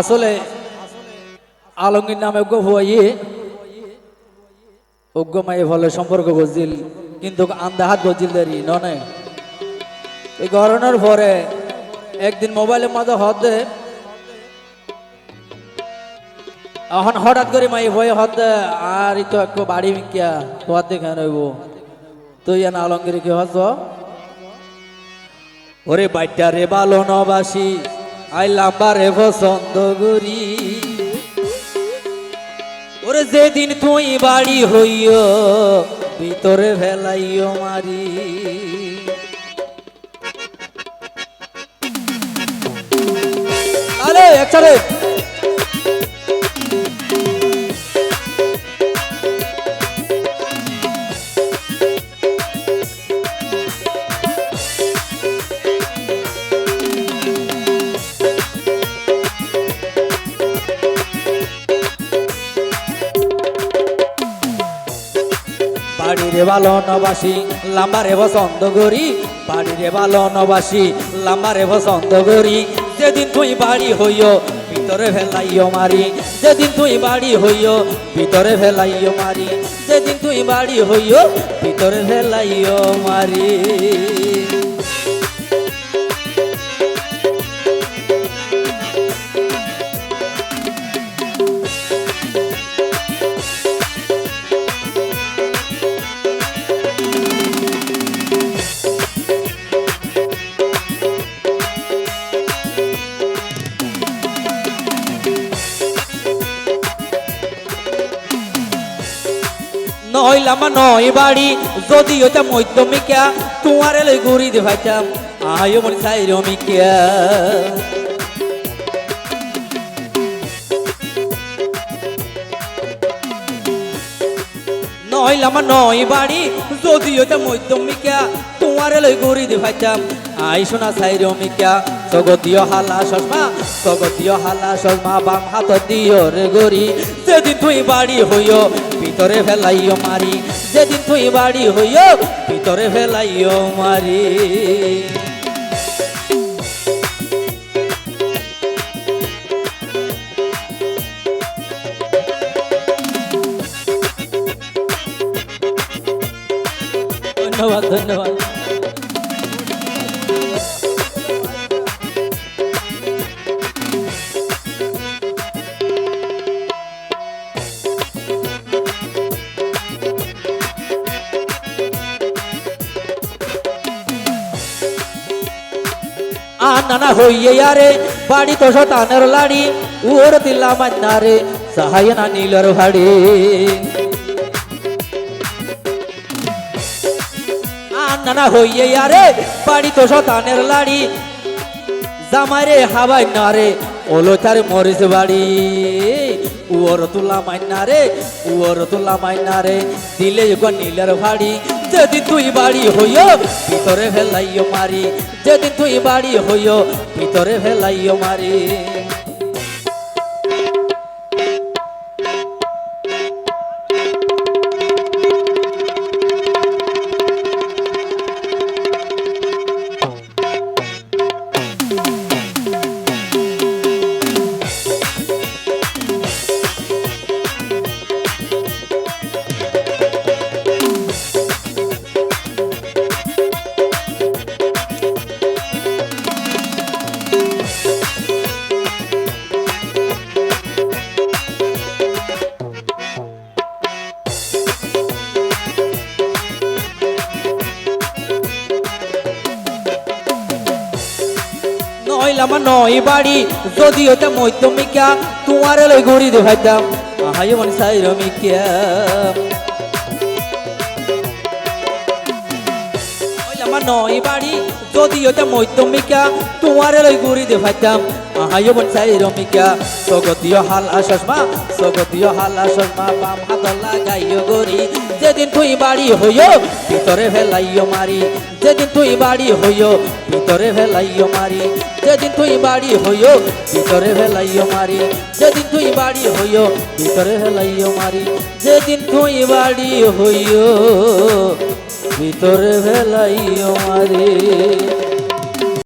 আসলে আলমগীর নামে অজ্ঞ হয়ে অজ্ঞ মায়ে ফলে সম্পর্ক গজিল, কিন্তু আন্দাহাত গজিল দেরি ননে এই গরনের পরে একদিন মোবাইলের মধ্যে হদ দে, এখন হঠাৎ করে মাই ভয়ে হদ দে, আর তো একটু বাড়ি মিকিয়া তোমার দেখে রইব। তুই এন আলমগীর কি হস। ওরে বাইটা রে বালো নবাসী আই লাম্বারে পছন্দ করি ওরে যেদিন তুই বাড়ি হইও ভিতরে ফেলাইও মারি। আরে একসাথে বাড়িরে ভালো নবাসি, লাম্বারে পছন্দ করি বাড়িরে ভালো নবাসি, লাম্বারে পছন্দ করি যেদিন তুই বাড়ি হইও ভিতরে ফেলাইও মারি। যেদিন তুই বাড়ি হইও ভিতরে ফেলাইও মারি। যেদিন তুই বাড়ি হইও ভিতরে ফেলাইও মারি। নইলাম নয় বাড়ি। যদি ওটা মধ্যমিকা, তোমার এলে ঘুরি দে ভাইতাম আয়ো মনে চাই রমিকা নইলাম নয় বাড়ি যদি ওটা মধ্যমিকা, তোমার এলে ঘুরি দে ভাইতাম আই শোনা চাই জগতীয় হালা চশমা জগতীয় হালা চশমা বাম হাত দিও রে গরি। যেদিন তুই বাড়ি হইও, ভিতরে ফেলাইও মারি। যেদিন তুই বাড়ি হইও, ভিতরে ফেলাইও মারি। ধন্যবাদ ধন্যবাদ। আনানা হইয়ে আরে, বাড়ি তো শতানের লাড়ি উড় দিলা মান্নারে, সাহায় না নীলর ভাড়ি। আনানা হইয়ে আরে, বাড়ি তো শতানের লাড়ি, জামাইরে হাবাই নারে ওলো তার মরিস বাড়ি। উয়র তুলা মাইনারে উয়র তুলা মাইনারে দিলে গো নীলের ভাড়ি যেদিন তুই বাড়ি হইও ভিতরে ভেলাইও মারি। যেদিন তুই বাড়ি হইও ভিতরে ভেলাইও মারি। নইলাম নয় বাড়ি। যদি ওটা মধ্যমিকা তোমার লই ঘুরি দে ভাইতাম আহাই মন সাই রমিকা নইলাম নয় বাড়ি যদি ওটা মধ্যমিকা তোমার লই ঘুরি দে ভাইতাম মন সাই রমিকা স্বগতীয় হালা চশমা স্বগতীয় হালা চশমা বাম হাত লাগাইও গরি যেদিন তুই বাড়ি হইও, ভিতরে ফেলাইও মারি। যেদিন তুই বাড়ি হইও, ভিতরে ফেলাইও মারি। যেদিন তুই বাড়ি হইও, ভিতরে ফেলাইও মারি। যেদিন তুই বাড়ি হইও, ভিতরে ফেলাইও মারি। যেদিন তুই বাড়ি হইও, ভিতরে ফেলাইও মারি।